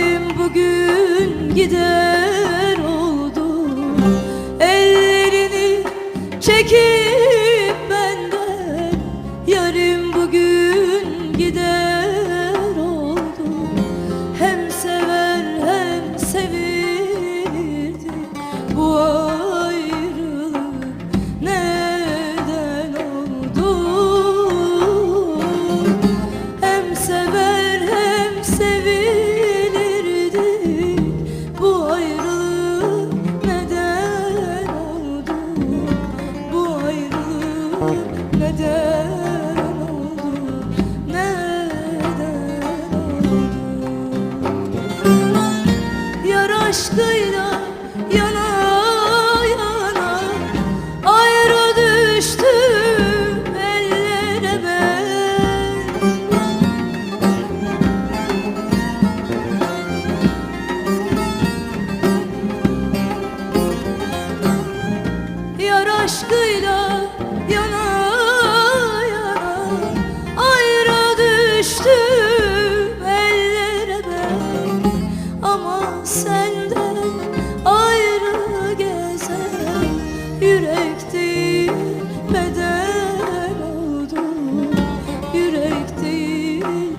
Gönlüm bugün gider oldu Ellerini çekip aşkıyla yana yana ayrı düştüm ellere ben aşkıyla senden